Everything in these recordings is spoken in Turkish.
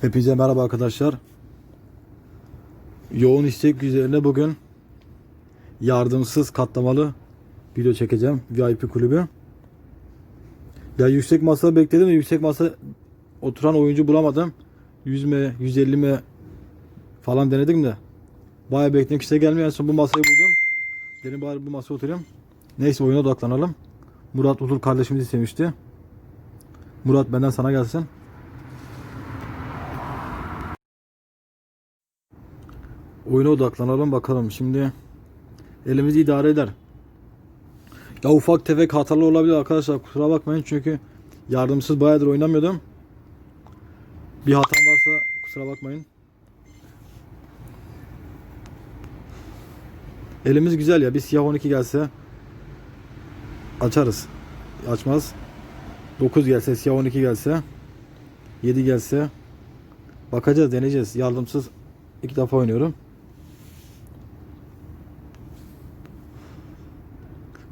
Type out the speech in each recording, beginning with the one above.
Hepinize merhaba arkadaşlar. Yoğun istek üzerine bugün yardımsız katlamalı video çekeceğim. VIP kulübü. Ya yüksek masa bekledim de yüksek masa oturan oyuncu bulamadım. 100 mi 150 mi falan denedim de. Bayağı bekledim işte gelmiyor. En son bu masayı buldum. Dedim bari bu masaya oturayım. Neyse oyuna odaklanalım. Murat Utul kardeşimiz istemişti. Murat benden sana gelsin. Oyuna odaklanalım bakalım. Şimdi elimizi idare eder. Ya ufak tefek hatalı olabilir arkadaşlar. Kusura bakmayın çünkü yardımsız bayağıdır oynamıyordum. Bir hatam varsa kusura bakmayın. Elimiz güzel ya. Bir siyah 12 gelse açarız. Açmaz. 9 gelse, siyah 12 gelse 7 gelse bakacağız, deneyeceğiz. Yardımsız iki defa oynuyorum.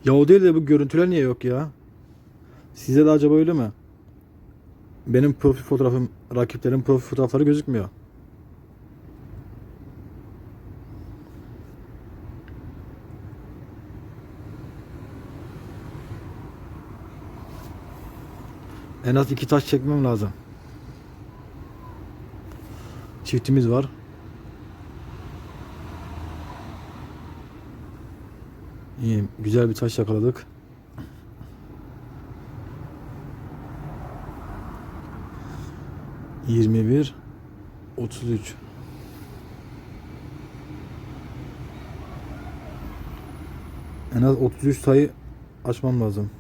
Ya o değil de bu görüntüler niye yok ya? Size de acaba öyle mi? Benim profil fotoğrafım, rakiplerin profil fotoğrafları gözükmüyor. En az iki taş çekmem lazım. Çiftimiz var. İyi, güzel bir taş yakaladık. Yirmi bir, otuz üç. En az 33 sayı açmam lazım.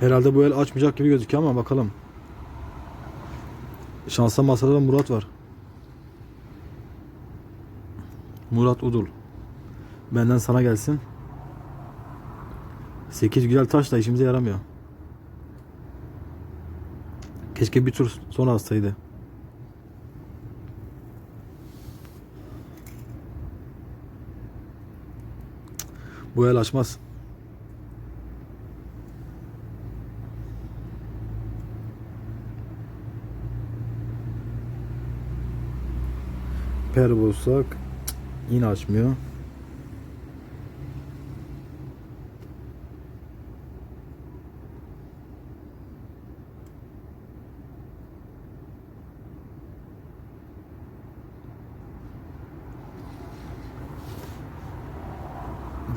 Herhalde bu el açmayacak gibi gözüküyor ama bakalım. Şansa masada da Murat var. Murat Udul. Benden sana gelsin. 8 güzel taş da işimize yaramıyor. Keşke bir tur sonra hastaydı. Bu el açmaz. Per bulsak yine açmıyor.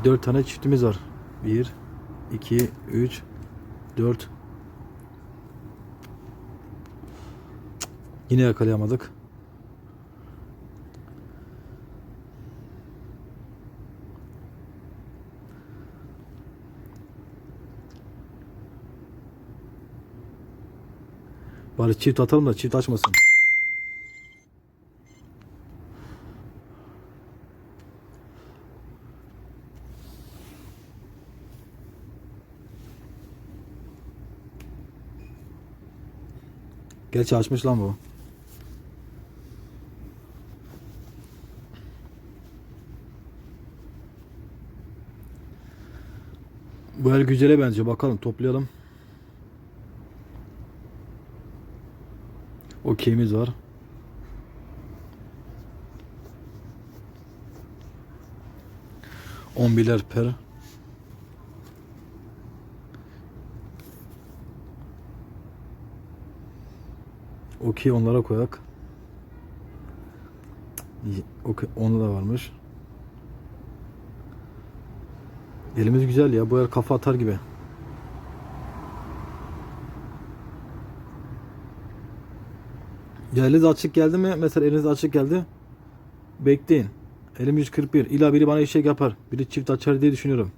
Dört tane çiftimiz var. Bir, iki, üç, dört. Yine yakalayamadık. Bari çift atalım da çift açmasın. Gerçi açmış lan bu. Bu el güzele bence. Bakalım toplayalım. Okeyimiz var. On biler per. Okey onlara koyak. Okey onda da varmış. Elimiz güzel ya. Bu el kafa atar gibi. Eliniz açık geldi mi? Mesela eliniz açık geldi. Bekleyin. Elim 141. İlla biri bana eşek yapar. Biri çift açar diye düşünüyorum.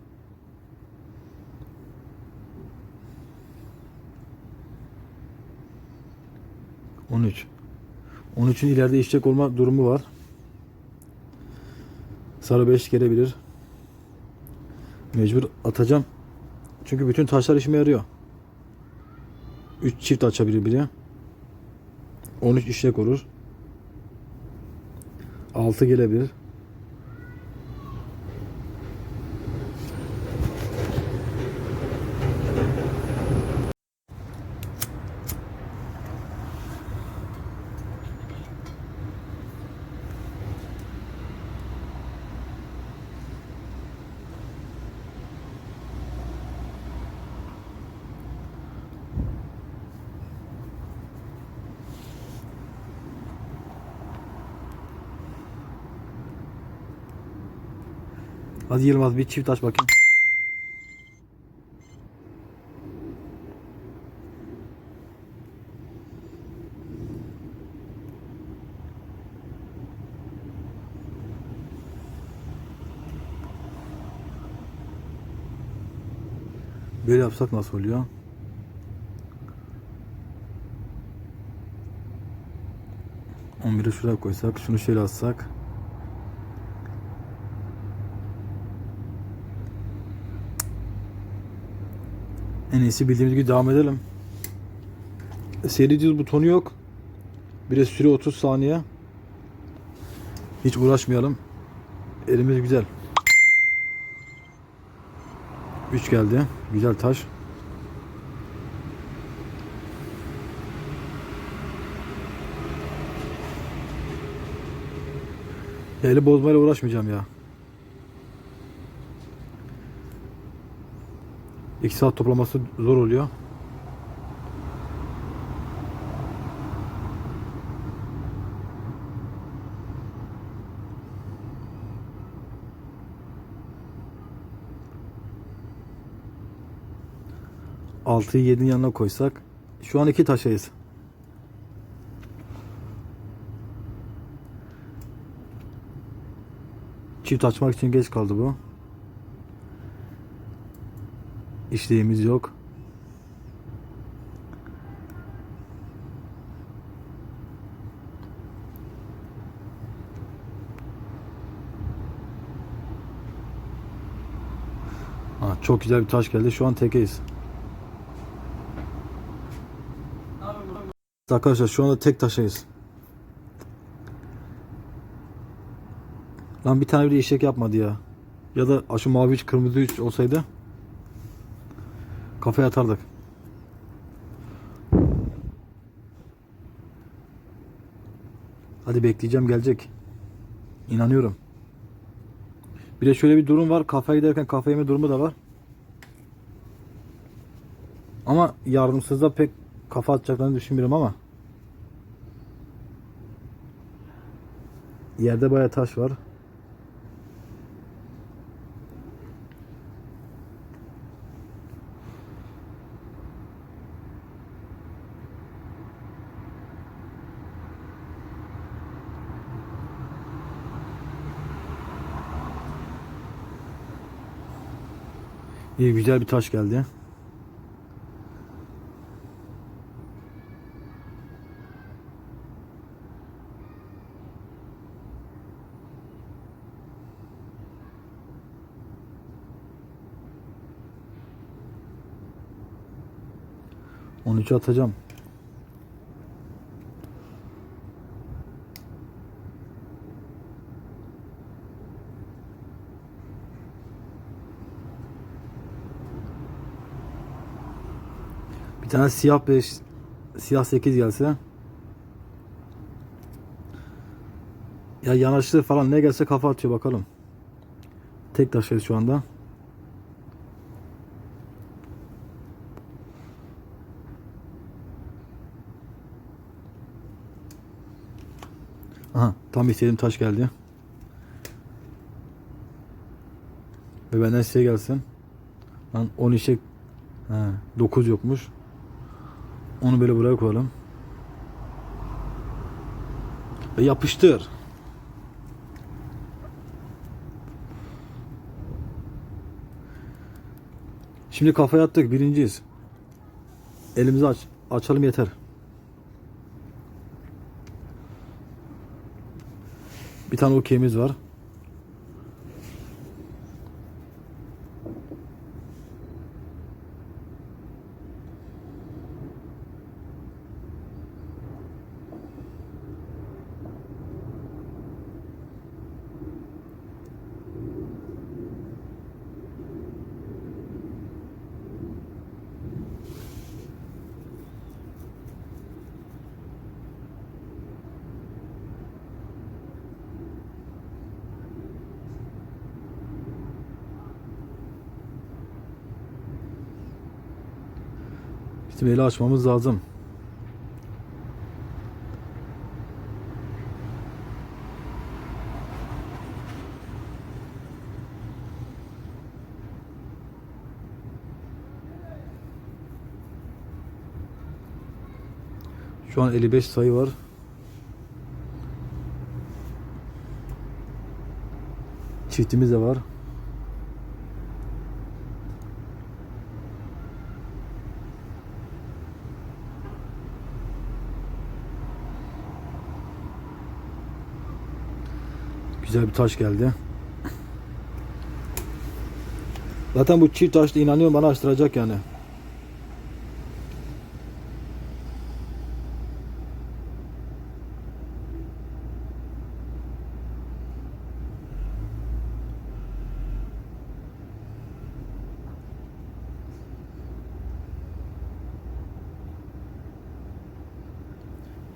On üç. On üçün ileride eşek olma durumu var. Sarı 5 gelebilir. Mecbur atacağım. Çünkü bütün taşlar işime yarıyor. 3 çift açabilir biri. 13 işlek olur. 6 gelebilir. Hadi Yılmaz bir çift aç bakayım. Böyle yapsak nasıl oluyor? On biri şuraya koysak, şunu şöyle atsak. En iyisi bildiğimiz gibi devam edelim. Seri düz butonu yok. Bir de süre 30 saniye. Hiç uğraşmayalım. Elimiz güzel. 3 geldi. Güzel taş. Eli bozmayla uğraşmayacağım ya. 2 saat toplaması zor oluyor. Altıyı yedinin yanına koysak şu an iki taşayız. Çift açmak için geç kaldı bu. İşleğimiz yok. Ha, çok güzel bir taş geldi. Şu an tekeyiz. Arkadaşlar şu anda tek taşayız. Lan bir tane bile eşek yapmadı ya. Ya da şu mavi üç kırmızı üç olsaydı kafaya atardık. Hadi bekleyeceğim gelecek. İnanıyorum. Bir de şöyle bir durum var. Kafaya giderken kafa yeme durumu da var. Ama yardımsızda pek kafa atacaklarını düşünmüyorum ama. Yerde baya taş var. İyi güzel bir taş geldi. On üçü atacağım. Tane siyah 5 siyah 8 gelse ya yanaşlı falan ne gelse kafa atıyor bakalım. Tek taşıyız şu anda. Aha tam istediğim taş geldi. Ve benden şey gelsin. Lan 10 işe He, 9 yokmuş. Onu böyle buraya koyalım. Ve yapıştır. Şimdi kafaya attık birinciyiz. Elimizi aç. Açalım yeter. Bir tane okeyimiz var. Kitbeyi açmamız lazım. Şu an 55 sayı var. Çiftimiz de var. Güzel bir taş geldi. Zaten bu çift taşla inanıyorum bana açtıracak yani.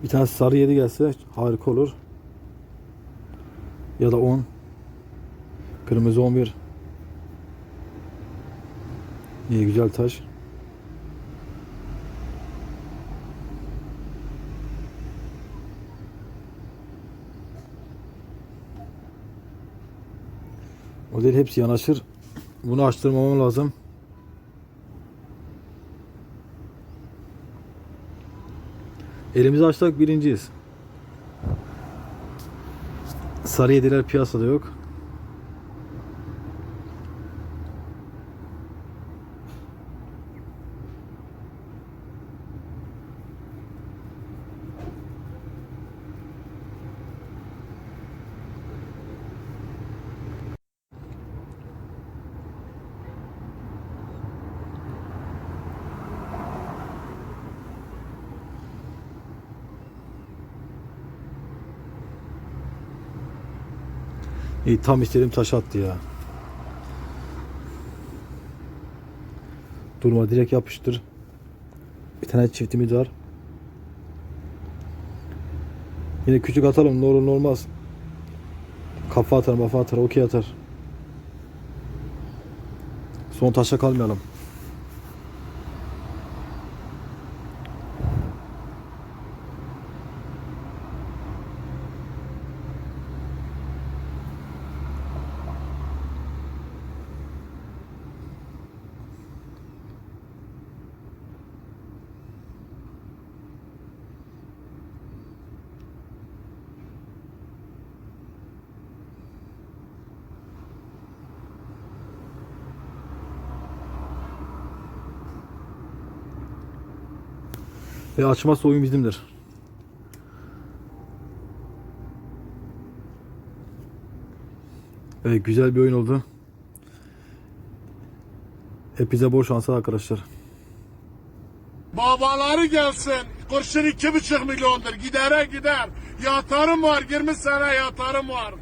Bir tane sarı yedi gelse harika olur. Ya da 10. Kırmızı 11. İyi güzel taş. O değil hepsi yanaşır. Bunu açtırmamam lazım. Elimizi açsak birinciyiz. Sarı yediler piyasada yok. İyi tam istediğim taş attı ya. Durma direkt yapıştır. Bir tane çiftimiz var. Yine küçük atalım ne olur ne olmaz. Kafa atar mafa atar okey atar. Son taşa kalmayalım. Ve açmazsa oyun bizimdir. Evet güzel bir oyun oldu. Hepinize bol şanslar arkadaşlar. Babaları gelsin. Kurşun iki buçuk milyondur. Gidere gider. Yatarım var. 20 sene yatarım var.